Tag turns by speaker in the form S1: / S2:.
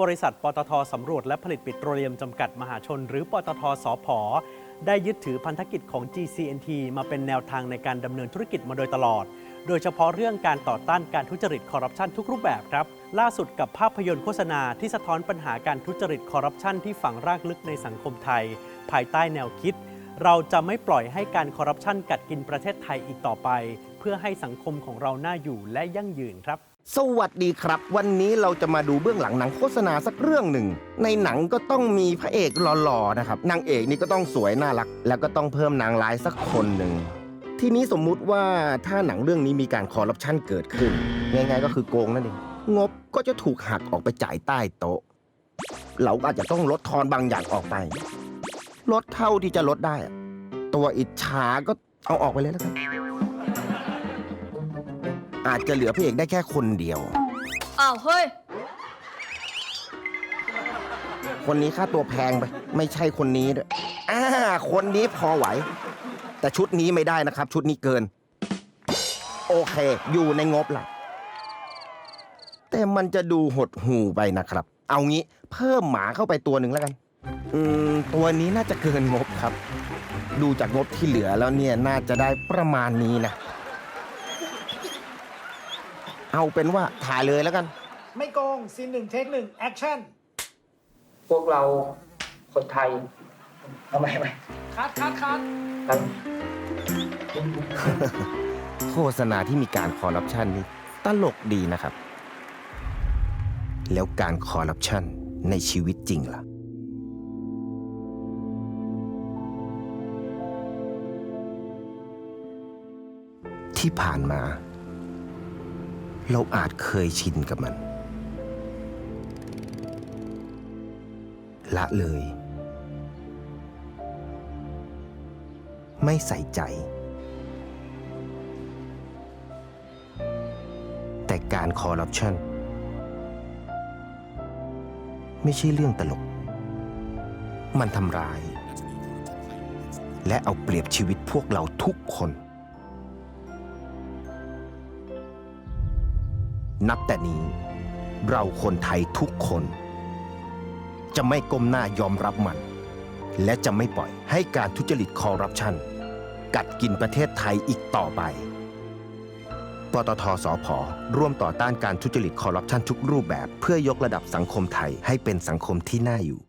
S1: บริษัทปตทสำรวจและผลิตปิโตรเลียมจำกัดมหาชน หรือปตทสพได้ยึดถือพันธกิจของ GCNT มาเป็นแนวทางในการดำเนินธุรกิจมาโดยตลอด โดยเฉพาะเรื่องการต่อต้านการทุจริตคอร์รัปชันทุกรูปแบบครับ ล่าสุดกับภาพยนตร์โฆษณาที่สะท้อนปัญหาการทุจริตคอร์รัปชันที่ฝังรากลึกในสังคมไทย ภายใต้แนวคิด เราจะไม่ปล่อยให้การคอร์รัปชันกัดกินประเทศไทยอีกต่อไป เพื่อให้สังคมของเราน่าอยู่และยั่งยืนครับ
S2: สวัสดีครับ วันนี้เราจะมาดูเบื้องหลังหนังโฆษณาสักเรื่องหนึ่ง ในหนังก็ต้องมีพระเอกหล่อๆนะครับนางเอกนี่ก็ต้องสวยน่ารัก แล้วก็ต้องเพิ่มนางร้ายสักคนหนึ่งทีนี้สมมุติว่าถ้าหนังเรื่องนี้มีการคอร์รัปชันเกิดขึ้นง่ายๆก็คือโกงนั่นเองงบก็จะถูกหักออกไปจ่ายใต้โต๊ะ เราก็อาจจะต้องลดทอนบางอย่างออกไปลดเท่าที่จะลดได้ ตัวอิจฉาก็เอาออกไปเลยแล้วกัน อาจจะเหลือพระเอกได้แค่คนเดียว
S3: อ้าวเฮ้ย
S2: คนนี้ค่าตัวแพงไป ไม่ใช่คนนี้ด้วยอ่าคนนี้พอไหว แต่ชุดนี้ไม่ได้นะครับ ชุดนี้เกิน โอเค อยู่ในงบล่ะแต่มันจะดูหดหูไปนะครับ เอางี้เพิ่มหมาเข้าไปตัวหนึ่งแล้วกัน อืม ตัวนี้น่าจะเกินงบครับ ดูจากงบที่เหลือแล้วเนี่ยน่าจะได้ประมาณนี้นะ เอาเป็นว่าถ่ายเลยแล้วกัน
S4: ไม่โกงซีนหนึ่งเทคหนึ่งแอคชั่น
S5: พวกเราคนไทยเอาไหมไหม
S4: คัดคัดคัด
S5: ครับ
S2: โฆษณาที่มีการคอร์รัปชันนี่ตลกดีนะครับ แล้วการคอร์รัปชันในชีวิตจริงล่ะ ที่ผ่านมา เราอาจเคยชินกับมัน ละเลย ไม่ใส่ใจ แต่การคอร์รัปชันไม่ใช่เรื่องตลก มันทำร้าย และเอาเปรียบชีวิตพวกเราทุกคน นับแต่นี้ เราคนไทยทุกคน จะไม่ก้มหน้ายอมรับมัน และจะไม่ปล่อยให้การทุจริตคอร์รัปชัน กัดกินประเทศไทยอีกต่อไปปตทสพร่วมต่อต้านการทุจริตคอร์รัปชันทุกรูปแบบเพื่อยกระดับสังคมไทยให้เป็นสังคมที่น่าอยู่